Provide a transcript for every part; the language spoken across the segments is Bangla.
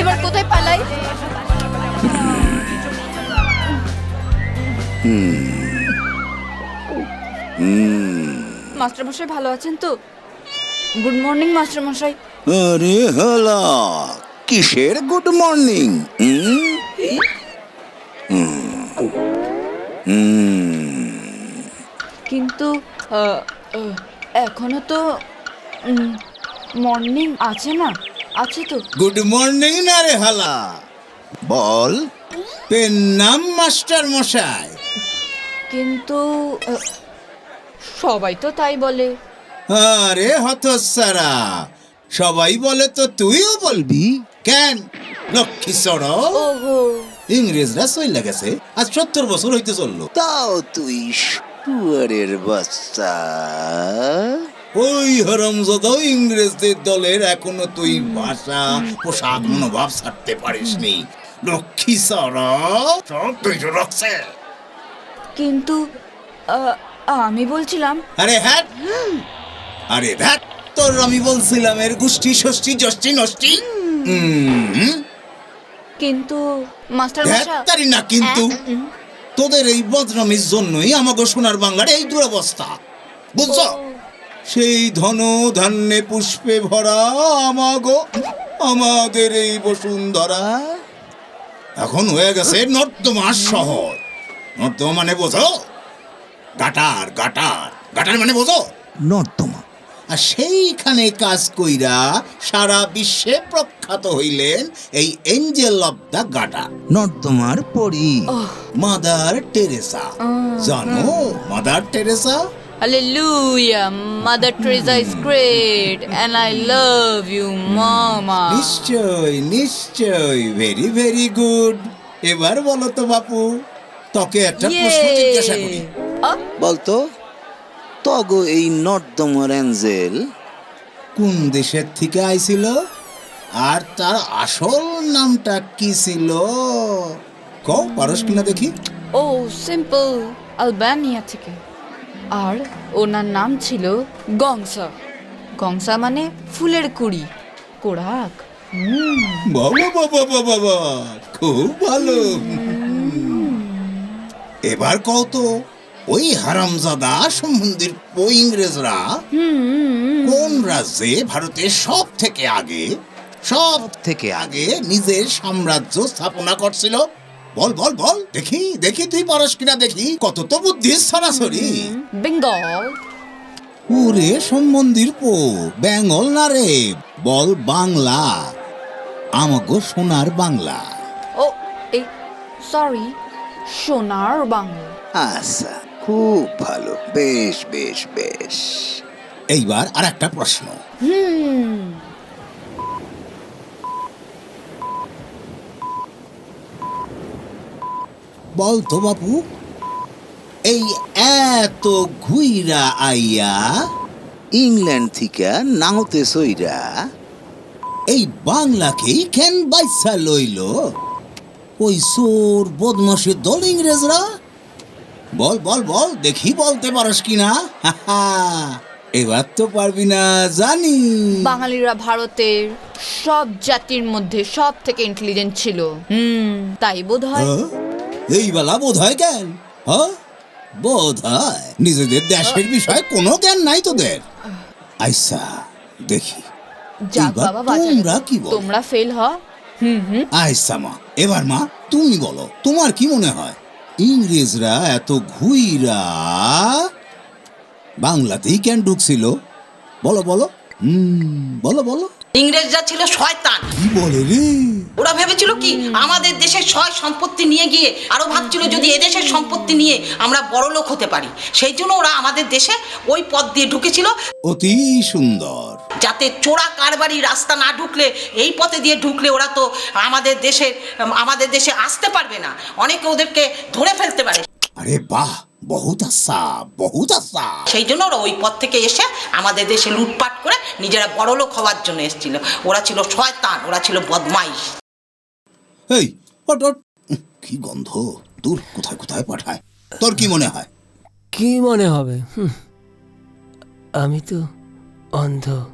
এবার কোথায় পালাই? মাস্টারমশাই ভালো আছেন তো? গুড মর্নিং মাস্টারমশাই। আরে হলা কিসের গুড মর্নিং কিন্তু এখনও তো মর্নিং আছে না? আছে তো। গুড মর্নিং না রে হালা। বল পেন নাম মাস্টার মশাই। কিন্তু আহ, সবাই তো তাই বলে। আরে হতসারা সবাই বলে তো তুইও বলবি। কেন? লক্ষ্মী সর ওহো। ইংরেজরা চইলা গেছে আজ সত্তর বছর হইতে চলল। তাও তুই শুয়ারের বাচ্চা। ওই হরমজাদা ইংরেজদের দলের এখনও তুই ভাষা পোশাক মনোভাব ছাড়তে পারিসনি। লক্ষ্মী সর সব তুই রাখছে কিন্তু আমি বলছিলাম আরে হ্যাঁ আরে ধ্যাত তোর আমি বলছিলাম এর গোষ্ঠী ষষ্ঠী যষ্ঠী নষ্টি কিন্তু মাস্টার ধ্যাত্তারি না কিন্তু। তোদের এই বদনামির জন্যই আমাকে সোনার বাংলার এই দুরবস্থা। বুঝছ? সেই ধন ধান্যে পুষ্পে ভরা আমাগো আমাদের এই বসুন্ধরা। এখন হয়ে গেছে নর্দমার শহর। নর্দমা মানে বোঝো? গাটার গাটার। গাটার মানে বোঝো? নর্দমা। আর সেইখানে কাজ কইরা সারা বিশ্বে প্রখ্যাত হইলেন এই এঞ্জেল অব দ্য গাটার নর্দমার পরি। Mother Teresa. জানো Mother Teresa? Hallelujah, Mother Teresa is great and I love you, Mama. নিশ্চয় নিশ্চয় ভেরি ভেরি গুড এবার বলো তো বাপু তোকে একটা প্রশ্ন জিজ্ঞাসা করি। বলতো তগো এই নর্দমর অ্যাঞ্জেল। কোন দেশের থেকে আইছিল? আর তার আসল নামটা কি ছিল? কও পারস কিনা দেখি। ও সিম্পল আলবানিয়া থেকে। আর ওনার নাম ছিল গংসা। গংসা মানে ফুলের কুড়ি। কোড়াক বাবা বাবা বাবা বাবা। খুব ভালো। এবার কও তো, ওই হারামজাদা সম্বন্ধীর ও ইংরেজরা কোন রাজ্যে ভারতের সব থেকে আগে সব থেকে আগে নিজের সাম্রাজ্য স্থাপনা করছিল? বল বল বল। দেখি দেখি তুই পারস কিনা দেখি। কত তো বুদ্ধি সরাসরি। বেঙ্গল। ওরে সম্বন্ধীর পো বেঙ্গল না রে? বল বাংলা। আমাগো সোনার বাংলা। ও এই সরি সোনার বাংলা। আচ্ছা খুব ভালো। বেশ বেশ বেশ। এইবার আর একটা প্রশ্ন। হুম। বল তো বাপু। এই এত ঘুইরা আইয়া ইংল্যান্ড থেকে নাওতে সইরা এই বাংলাকেই কেন বাইসা লইল? ওই সোর বদমাসের দল ইংরেজরা? বল বল বল দেখি বলতে পারস কিনা? এবার তো পারবি না জানি। বাঙালিরা ভারতের সব জাতির মধ্যে সব থেকে ইন্টেলিজেন্ট ছিল। হুম তাই বোধ হয় হ্যাঁ? এই বেলা বোধ হয়? কেন হ্যাঁ বোধ হয় নিজেদের দেশের বিষয়ে কোনো জ্ঞান নাই তোদের। আইসা দেখি। যাক বাবা তোমরা কি বলো? তোমরা ফেল হ। হুম হুম। আইসা মা এবার মা তুমি বলো তোমার কি মনে হয়? ইংরেজরা এত ঘুইরা বাংলাতেই কেন ঢুকছিল। বলো বলো। হুম বলো বলো। ইংরেজরা ছিল শয়তান। কি বলে রে? ওরা ভেবেছিল কি আমাদের দেশের সয় সম্পত্তি নিয়ে গিয়ে আরও ভাবছিল যদি এদেশের সম্পত্তি নিয়ে আমরা বড় লোক হতে পারি। সেই জন্য ওরা আমাদের দেশে ওই পথ দিয়ে ঢুকেছিল। অতি সুন্দর। যাতে চোরা কারবারি রাস্তা না ঢুকলে এই পথে দিয়ে ঢুকলে ওরা তো আমাদের দেশে আমাদের দেশে আসতে পারবে না। অনেকে ওদেরকে ধরে ফেলতে পারে। আরে বাহ! বহুত আচ্ছা বহুত আচ্ছা সেই জন্য ওরা ওই পথ থেকে এসে আমাদের দেশে লুটপাট করে নিজেরা বড় লোক হওয়ার জন্য এসেছিল। ওরা ছিল শয়তান ওরা ছিল বদমাইশ। এই। কি গন্ধ। দূর কোথায় কোথায় পাঠায়? তোর কি মনে হয়? কি মনে হবে? হুম, আমি তো অন্ধ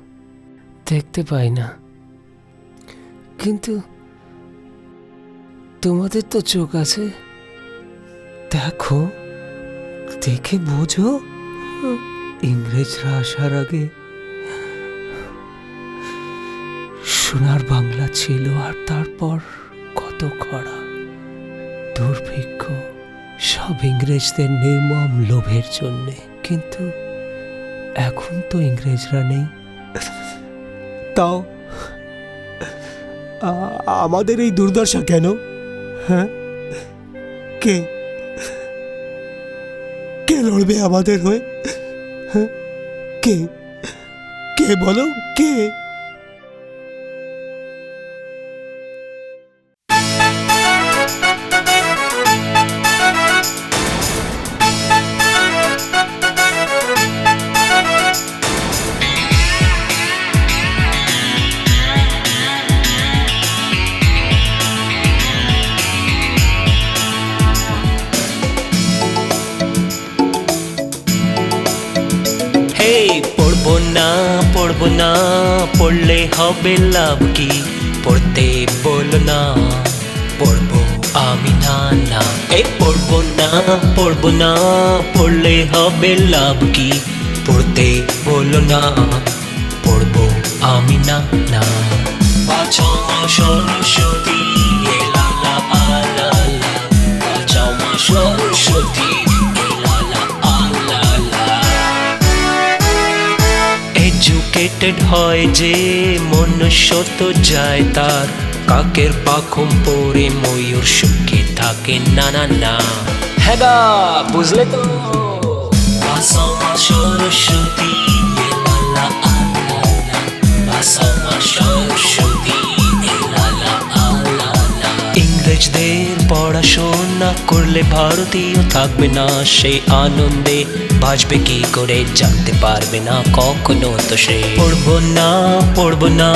দেখতে পাই না। কিন্তু তোমাদের তো চোখ আছে। দেখো। দেখে বোঝো? ইংরেজরা আসার আগে সোনার বাংলা ছিল আর তারপর কত খরা। দুর্ভিক্ষ, সব ইংরেজদের নির্মম লোভের জন্যে। কিন্তু এখন তো ইংরেজরা নেই। তাও আমাদের এই দুর্দশা কেন? হ্যাঁ? কে? লড়বে আমাদের হয়ে? হ্যাঁ? কে? কে বলো? কে? পড়ব না, পড়লে হবে লাভ কি? পড়তে বলো না, পড়ব আমি না না। এই পড়ব না পড়ব না, পড়লে হবে লাভ কি? পড়তে বলো না, পড়ব আমি না না। সরস্বতী, এ লা লা, আ লা লা। বাঁচাও সরস্বতী এডুকেটেড হয় যে মনুষ্য তো যায় তার। কাকের পাখম পরে ময়ূর সুখে থাকে না না। না গা, বুঝলে তো? সরস্বতী এ লা লা আ লা লা। বাসামা সরস্বতী। পড়াশোনা করলে ভারতীয় থাকবে না সেই আনন্দে। বাঁচবে কি করে জানতে পারবে না কখনো তো সে। পড়ব না পড়ব না,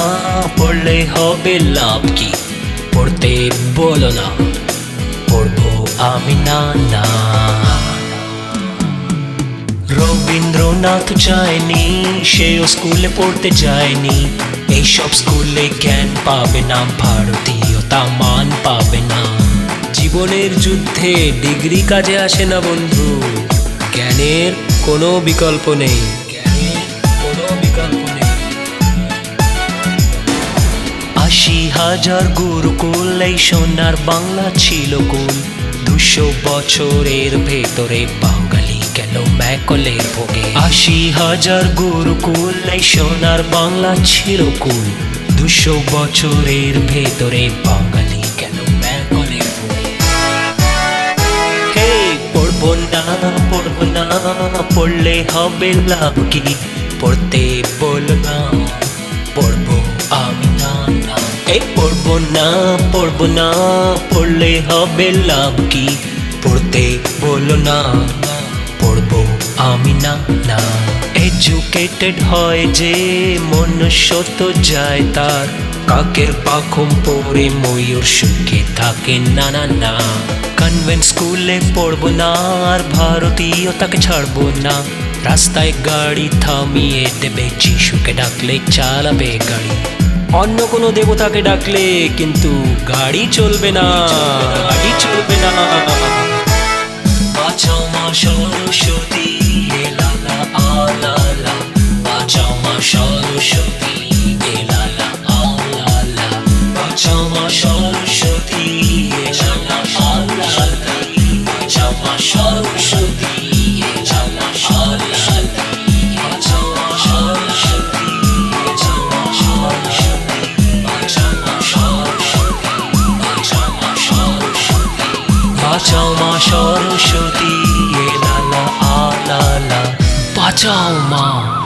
পড়লে হবে লাভ কি? পড়তে বলো না, পড়ব আমি না না। রবীন্দ্রনাথ যায়নি, সেও স্কুলে পড়তে যায়নি। এইসব স্কুলে জ্ঞান পাবে না, ভারতীয়তা মান পাবে না। জীবনের যুদ্ধে ডিগ্রি কাজে আসে না বন্ধু। জ্ঞানের কোনো বিকল্প নেই। কোনো আশি হাজার গুরুকুল এই সোনার বাংলা ছিল কুল। দুশো বছরের ভেতরে বাঙালি গেল ম্যাকলের ভোগে? আশি হাজার গুরুকুল এই সোনার বাংলা ছিল কুল। দুশো বছরের ভেতরে বাঙালি পড়লে হবে লাভ কি? পড়তে বললাম না পড়ব আমি না এ পড়ব না, পড়ব না, পড়লে হবে লাভ কি? পড়তে বলো না। পড়ব আমি না না। এডুকেটেড হয় যে মনুষ্য তো যায় তার। কাকের পাখম পরে ময়ূর সুখে থাকে না না। না কনভেন্ট স্কুলে পড়ব না আর ভারতীয়তাকে ছাড়বো না। রাস্তায় গাড়ি থামিয়ে দেবে যিশুকে ডাকলে চালাবে গাড়ি। অন্য কোনো দেবতাকে ডাকলে কিন্তু গাড়ি চলবে না। গাড়ি চলবে না। সরস্বতী সরস্বতী এ লা লা আ লা লা। বাঁচাও মা সরস্বতী এ লা লা আ লা লা। বাঁচাও মা সরস্বতী এ লা লা আ লা লা। সরস্বতী এ লা লা আ লা লা। বাঁচাও মা সরস্বতী বাঁচাও সরস্বতী বাঁচাও সরস্বতী এ লা লা আ লা লা বাঁচাও মা সরস্বতী